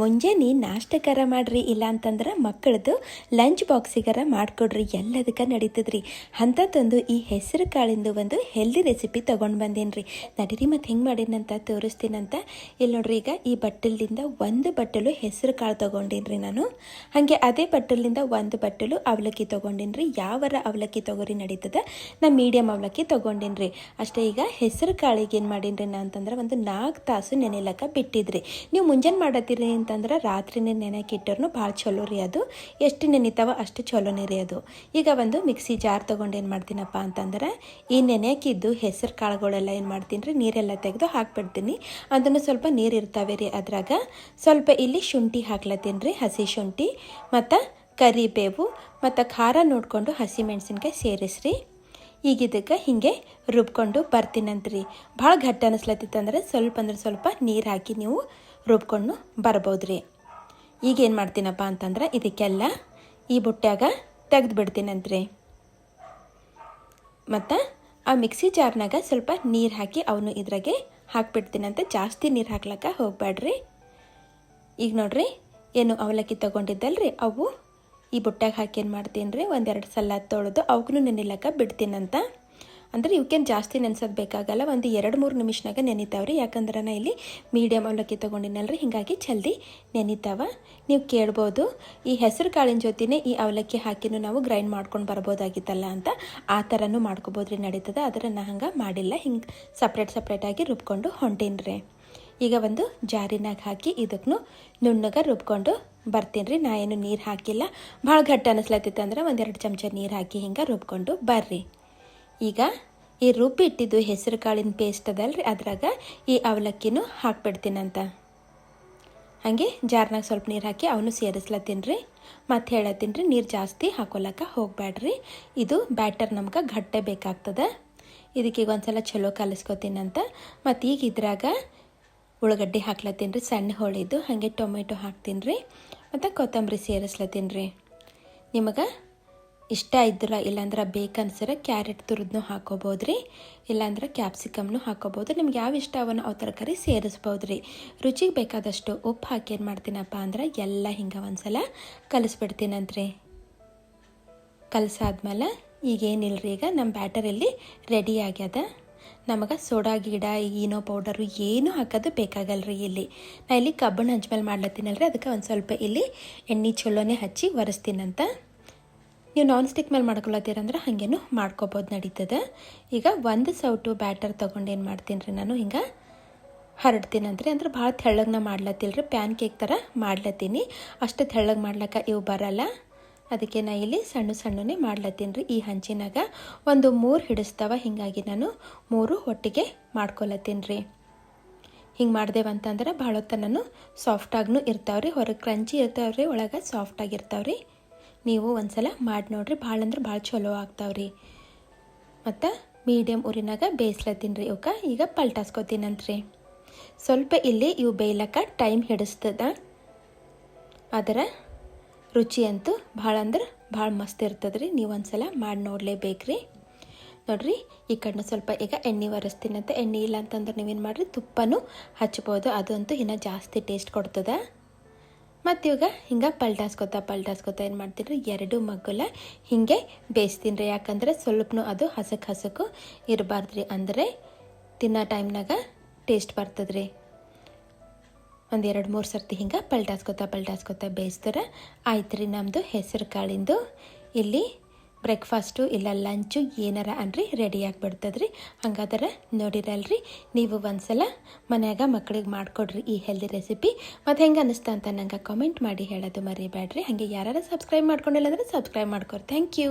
ಮುಂಜಾನೆ ನಾಷ್ಟಕರ ಮಾಡ್ರಿ ಇಲ್ಲ ಅಂತಂದ್ರೆ ಮಕ್ಕಳದು ಲಂಚ್ ಬಾಕ್ಸಿಗರ ಮಾಡಿಕೊಡ್ರಿ, ಎಲ್ಲದಕ್ಕೆ ನಡೀತದ್ರಿ. ಅಂಥದ್ದೊಂದು ಈ ಹೆಸರು ಕಾಳಿಂದು ಒಂದು ಹೆಲ್ದಿ ರೆಸಿಪಿ ತೊಗೊಂಡು ಬಂದೇನ್ರಿ. ನಡೀರಿ ಮತ್ತು ಹೆಂಗೆ ಮಾಡೀನಂತ ತೋರಿಸ್ತೀನಂತ. ಇಲ್ಲಿ ನೋಡ್ರಿ, ಈಗ ಈ ಬಟ್ಟಲಿಂದ ಒಂದು ಬಟ್ಟಲು ಹೆಸರು ಕಾಳು ತೊಗೊಂಡೇನ್ರಿ ನಾನು. ಹಾಗೆ ಅದೇ ಬಟ್ಟಲಿಂದ ಒಂದು ಬಟ್ಟಲು ಅವಲಕ್ಕಿ ತೊಗೊಂಡೇನ್ರಿ. ಯಾವರ ಅವಲಕ್ಕಿ ತೊಗೋರಿ ನಡೀತದ? ನಾ ಮೀಡಿಯಮ್ ಅವಲಕ್ಕಿ ತೊಗೊಂಡೇನ್ರಿ. ಅಷ್ಟೇ ಈಗ ಹೆಸರು ಕಾಳಿಗೆ ಏನು ಮಾಡೀನ್ರಿ ನಾ ಅಂತಂದ್ರೆ ಒಂದು ನಾಲ್ಕು ತಾಸು ನೆನೆಲಕ್ಕ ಬಿಟ್ಟಿದ್ರಿ. ನೀವು ಮುಂಜಾನೆ ಮಾಡತ್ತೀರಿ ಅಂತಂದ್ರೆ ರಾತ್ರಿನೇ ನೆನೆಕ್ಕೆ ಇಟ್ಟರು ಭಾಳ ಚಲೋ ರೀ ಅದು. ಎಷ್ಟು ನೆನಿತಾವ ಅಷ್ಟು ಚಲೋನೇ ರೀ ಅದು. ಈಗ ಒಂದು ಮಿಕ್ಸಿ ಜಾರ್ ತೊಗೊಂಡು ಏನು ಮಾಡ್ತೀನಪ್ಪ ಅಂತಂದ್ರೆ, ಈ ನೆನೆಕಿದ್ದು ಹೆಸರು ಕಾಳುಗಳೆಲ್ಲ ಏನು ಮಾಡ್ತೀನಿ ರೀ, ನೀರೆಲ್ಲ ತೆಗೆದು ಹಾಕ್ಬಿಡ್ತೀನಿ. ಅದನ್ನು ಸ್ವಲ್ಪ ನೀರು ಇರ್ತಾವೆ ರೀ ಅದ್ರಾಗ. ಸ್ವಲ್ಪ ಇಲ್ಲಿ ಶುಂಠಿ ಹಾಕ್ಲತ್ತೀನಿ ರೀ, ಹಸಿ ಶುಂಠಿ, ಮತ್ತು ಕರಿಬೇವು, ಮತ್ತು ಖಾರ ನೋಡಿಕೊಂಡು ಹಸಿ ಮೆಣಸಿನ್ಕಾಯಿ ಸೇರಿಸ್ರಿ ಈಗ ಇದಕ್ಕೆ ಹೀಗೆ ರುಬ್ಕೊಂಡು ಬರ್ತೀನಂತ್ರಿ. ಭಾಳ ಘಟ್ಟ ಅನ್ನಿಸ್ಲತ್ತಿತ್ತಂದ್ರೆ ಸ್ವಲ್ಪ ಅಂದ್ರೆ ಸ್ವಲ್ಪ ನೀರು ಹಾಕಿ ನೀವು ರುಬ್ಕೊಂಡು ಬರ್ಬೋದು ರೀ ಈಗ ಏನು ಮಾಡ್ತೀನಪ್ಪ ಅಂತಂದ್ರೆ ಇದಕ್ಕೆಲ್ಲ ಈ ಬುಟ್ಟ್ಯಾಗ ತೆಗೆದು ಬಿಡ್ತೀನಂತ್ರಿ ಮತ್ತು ಆ ಮಿಕ್ಸಿ ಜಾರ್ನಾಗ ಸ್ವಲ್ಪ ನೀರು ಹಾಕಿ ಅವನು ಇದ್ರಾಗೆ ಹಾಕ್ಬಿಡ್ತೀನಂತೆ. ಜಾಸ್ತಿ ನೀರು ಹಾಕ್ಲಕ್ಕ ಹೋಗ್ಬೇಡ್ರಿ ಈಗ ನೋಡ್ರಿ, ಏನು ಅವಲಕ್ಕಿ ತೊಗೊಂಡಿದ್ದಲ್ರಿ? ಅವು ಈ ಬುಟ್ಟಾಗ ಹಾಕಿ ಏನು ಮಾಡ್ತೀನಿ ರೀ ಒಂದೆರಡು ಸಲ ತೊಳೆದು ಅವಕ್ಕೂ ನೆನಿಲಕ್ಕ ಬಿಡ್ತೀನಂತ. ಅಂದ್ರೆ ಇವಕ್ಕೇನು ಜಾಸ್ತಿ ನೆನ್ಸೋದು ಬೇಕಾಗಲ್ಲ, ಒಂದು ಎರಡು ಮೂರು ನಿಮಿಷನಾಗ ನೆನಿತಾವ್ರಿ. ಯಾಕಂದ್ರೆ ನಾ ಇಲ್ಲಿ ಮೀಡಿಯಮ್ ಅವಲಕ್ಕಿ ತೊಗೊಂಡಿನಲ್ರಿ, ಹೀಗಾಗಿ ಜಲ್ದಿ ನೆನಿತಾವ. ನೀವು ಕೇಳ್ಬೋದು, ಈ ಹೆಸರು ಕಾಳಿನ ಜೊತೆನೇ ಈ ಅವಲಕ್ಕಿ ಹಾಕಿನೂ ನಾವು ಗ್ರೈಂಡ್ ಮಾಡ್ಕೊಂಡು ಬರ್ಬೋದಾಗಿತ್ತಲ್ಲ ಅಂತ ಆ ಥರನೂ ಮಾಡ್ಕೊಬೋದ್ರಿ ನಡೀತದೆ. ಆದರೆ ನಾ ಹಂಗೆ ಮಾಡಿಲ್ಲ, ಹಿಂಗೆ ಸಪ್ರೇಟ್ ಸಪ್ರೇಟಾಗಿ ರುಬ್ಕೊಂಡು ಹೊಂಟೀನಿ ಈಗ ಒಂದು ಜಾರಿನಾಗ ಹಾಕಿ ಇದಕ್ಕೂ ನುಣ್ಣಗೆ ರುಬ್ಕೊಂಡು ಬರ್ತೀನಿ ರೀ ನಾ ಏನು ನೀರು ಹಾಕಿಲ್ಲ. ಭಾಳ ಘಟ್ಟ ಅನ್ನಿಸ್ಲತ್ತಿತ್ತು ಅಂದ್ರೆ ಒಂದೆರಡು ಚಮಚ ನೀರು ಹಾಕಿ ಹಿಂಗೆ ರುಬ್ಕೊಂಡು ಬರ್ರಿ. ಈಗ ಈ ರುಬ್ಬಿ ಇಟ್ಟಿದ್ದು ಹೆಸರು ಕಾಳಿನ ಪೇಸ್ಟ್ ಅದಲ್ರಿ? ಅದ್ರಾಗ ಈ ಅವಲಕ್ಕಿನೂ ಹಾಕ್ಬಿಡ್ತೀನಂತ. ಹಾಗೆ ಜಾರ್ನಾಗ ಸ್ವಲ್ಪ ನೀರು ಹಾಕಿ ಅವನು ಸೇರಿಸ್ಲತ್ತೀನಿ ರೀ ಮತ್ತು ಹೇಳತ್ತೀನಿ ರೀ ನೀರು ಜಾಸ್ತಿ ಹಾಕೊಳಕ್ಕೆ ಹೋಗಬೇಡ್ರಿ ಇದು ಬ್ಯಾಟರ್ ನಮ್ಗೆ ಘಟ್ಟೆ ಬೇಕಾಗ್ತದೆ. ಇದಕ್ಕೆ ಈಗ ಒಂದ್ಸಲ ಚಲೋ ಕಲಿಸ್ಕೊತೀನಂತ. ಮತ್ತು ಈಗ ಇದ್ರಾಗ ಉಳ್ಳಾಗಡ್ಡಿ ಹಾಕ್ಲತ್ತೀನಿ ರೀ ಸಣ್ಣ ಹೋಳಿದ್ದು ಹಾಗೆ ಟೊಮೆಟೊ ಹಾಕ್ತೀನಿ ರೀ ಮತ್ತು ಕೊತ್ತಂಬರಿ ಸೇರಿಸ್ಲತ್ತೀನಿ ರೀ ನಿಮಗೆ ಇಷ್ಟ ಇದ್ರ ಇಲ್ಲಾಂದ್ರೆ ಬೇಕನ್ಸರ ಕ್ಯಾರೆಟ್ ತುರಿದ್ನು ಹಾಕೋಬೋದು ರೀ. ಇಲ್ಲಾಂದ್ರೆ ಕ್ಯಾಪ್ಸಿಕಮ್ನು ಹಾಕೋಬೋದು. ನಿಮ್ಗೆ ಯಾವ ಇಷ್ಟ ಆ ಅವು ತರಕಾರಿ ಸೇರಿಸ್ಬೋದು ರೀ. ರುಚಿಗೆ ಬೇಕಾದಷ್ಟು ಉಪ್ಪು ಹಾಕಿ ಏನು ಮಾಡ್ತೀನಪ್ಪ ಅಂದ್ರೆ ಎಲ್ಲ ಹಿಂಗೆ ಒಂದ್ಸಲ ಕಲಿಸ್ಬಿಡ್ತೀನಂತ್ರಿ ಕಲಸಾದ್ಮೇಲೆ ಈಗೇನಿಲ್ಲರಿ ಈಗ ನಮ್ಮ ಬ್ಯಾಟರ್ ಇಲ್ಲಿ ರೆಡಿ ಆಗ್ಯದ. ನಮಗೆ ಸೋಡಾ, ಗಿಡ, ಈನೋ ಪೌಡರು ಏನೂ ಹಾಕೋದು ಬೇಕಾಗಲ್ರಿ ಇಲ್ಲಿ. ನಾ ಇಲ್ಲಿ ಕಬ್ಬಣ ಹಂಚ್ಮೇಲೆ ಮಾಡ್ಲತ್ತೀನಲ್ರಿ, ಅದಕ್ಕೆ ಒಂದು ಸ್ವಲ್ಪ ಇಲ್ಲಿ ಎಣ್ಣೆ ಚಲೋನೆ ಹಚ್ಚಿ ಒರೆಸ್ತೀನಂತ. ನೀವು ನಾನ್ ಸ್ಟಿಕ್ ಮೇಲೆ ಮಾಡ್ಕೊಳತ್ತೀರಂದ್ರೆ ಹಾಗೇನು ಮಾಡ್ಕೋಬೋದು ನಡೀತದೆ. ಈಗ ಒಂದು ಸೌಟು ಬ್ಯಾಟರ್ ತೊಗೊಂಡು ಏನು ಮಾಡ್ತೀನಿ ರೀ ನಾನು ಹಿಂಗೆ ಹರಡ್ತೀನಂತ್ರಿ ಅಂದ್ರೆ ಭಾಳ ತೆಳ್ಳಗೆ ಮಾಡ್ಲತ್ತಿಲ್ಲ ರೀ ಪ್ಯಾನ್ ಕೇಕ್ ಥರ ಮಾಡ್ಲತ್ತೀನಿ. ಅಷ್ಟು ತೆಳ್ಳಗೆ ಮಾಡ್ಲಕ್ಕ ಇವು ಬರಲ್ಲ. ಅದಕ್ಕೆ ನಾ ಇಲ್ಲಿ ಸಣ್ಣ ಸಣ್ಣನೇ ಮಾಡ್ಲತ್ತೀನಿ ರೀ ಈ ಹಂಚಿನಾಗ. ಒಂದು ಮೂರು ಹಿಡಿಸ್ತಾವ, ಹಿಂಗಾಗಿ ನಾನು ಮೂರು ಒಟ್ಟಿಗೆ ಮಾಡ್ಕೊಳತ್ತೀನಿ ರೀ. ಹಿಂಗೆ ಮಾಡ್ದೇವಂತಂದ್ರೆ ಭಾಳ ಹೊತ್ತ ನಾನು ಸಾಫ್ಟಾಗೂ ಇರ್ತಾವ್ರಿ, ಹೊರಗೆ ಕ್ರಂಚಿ ಇರ್ತಾವ್ರಿ, ಒಳಗೆ ಸಾಫ್ಟಾಗಿರ್ತಾವ್ರಿ ನೀವು ಒಂದ್ಸಲ ಮಾಡಿ ನೋಡ್ರಿ. ಭಾಳ ಅಂದ್ರೆ ಭಾಳ ಚಲೋ ಆಗ್ತಾವ್ರಿ. ಮತ್ತು ಮೀಡಿಯಮ್ ಉರಿನಾಗ ಬೇಯಿಸ್ಲತ್ತೀನಿ ರೀ ಇವಕ್ಕೆ ಈಗ ಪಲ್ಟಾಸ್ಕೊತೀನಂತ್ರಿ. ಸ್ವಲ್ಪ ಇಲ್ಲಿ ಇವು ಬೇಯ್ಲಕ್ಕ ಟೈಮ್ ಹಿಡಿಸ್ತದ. ಅದರ ರುಚಿ ಅಂತೂ ಭಾಳ ಅಂದ್ರೆ ಭಾಳ ಮಸ್ತ್ ಇರ್ತದೆ ರೀ ನೀವು ಒಂದ್ಸಲ ಮಾಡಿ ನೋಡಲೇಬೇಕ್ರಿ. ನೋಡ್ರಿ, ಈ ಕಡೆ ಸ್ವಲ್ಪ ಈಗ ಎಣ್ಣೆ ಒರೆಸ್ತೀನಂತ. ಎಣ್ಣೆ ಇಲ್ಲ ಅಂತಂದ್ರೆ ನೀವೇನು ಮಾಡಿರಿ, ತುಪ್ಪನೂ ಹಚ್ಬೋದು. ಅದಂತೂ ಇನ್ನೂ ಜಾಸ್ತಿ ಟೇಸ್ಟ್ ಕೊಡ್ತದೆ. ಮತ್ತು ಇವಾಗ ಹಿಂಗೆ ಪಲ್ಟಾಸ್ಕೊತಾ ಪಲ್ಟಾಸ್ಕೊತಾ ಏನು ಮಾಡ್ತೀನಿ ಎರಡು ಮಗ್ಗಲ ಹಿಂಗೆ ಬೇಯಿಸ್ತೀನಿ ರೀ ಯಾಕಂದ್ರೆ ಸ್ವಲ್ಪನೂ ಅದು ಹಸಕ್ಕೆ ಹಸಕು ಇರಬಾರ್ದು ರೀ ಅಂದರೆ ತಿನ್ನೋ ಟೈಮ್ನಾಗ ಟೇಸ್ಟ್ ಬರ್ತದೆ ರೀ ಒಂದು ಎರಡು ಮೂರು ಸರ್ತಿ ಹಿಂಗೆ ಪಲ್ಟಾಸ್ಕೊತಾ ಪಲ್ಟಾಸ್ಕೊತಾ ಬೇಯಿಸ್ತಾರೆ. ಆಯ್ತು ರೀ ನಮ್ಮದು ಹೆಸರು ಕಾಳಿಂದು. ಇಲ್ಲಿ ಬ್ರೇಕ್ಫಾಸ್ಟು ಇಲ್ಲ ಲಂಚು ಏನಾರ ಅನ್ರಿ ರೆಡಿ ಆಗಿಬಿಡ್ತದ್ರಿ. ಹಂಗಾದ್ರೆ ನೋಡಿರಲ್ರಿ, ನೀವು ಒಂದ್ಸಲ ಮನ್ಯಾಗ ಮಕ್ಳಿಗೆ ಮಾಡಿಕೊಡ್ರಿ ಈ ಹೆಲ್ದಿ ರೆಸಿಪಿ ಮತ್ತು ಹೆಂಗೆ ಅನ್ನಿಸ್ತಾ ಅಂತ ನಂಗೆ ಕಾಮೆಂಟ್ ಮಾಡಿ ಹೇಳೋದು ಮರಿಬೇಡ್ರಿ. ಹಾಗೆ ಯಾರು ಸಬ್ಸ್ಕ್ರೈಬ್ ಮಾಡ್ಕೊಂಡಿಲ್ಲ ಅಂದರೆ ಸಬ್ಸ್ಕ್ರೈಬ್ ಮಾಡ್ಕೊರಿ. Thank you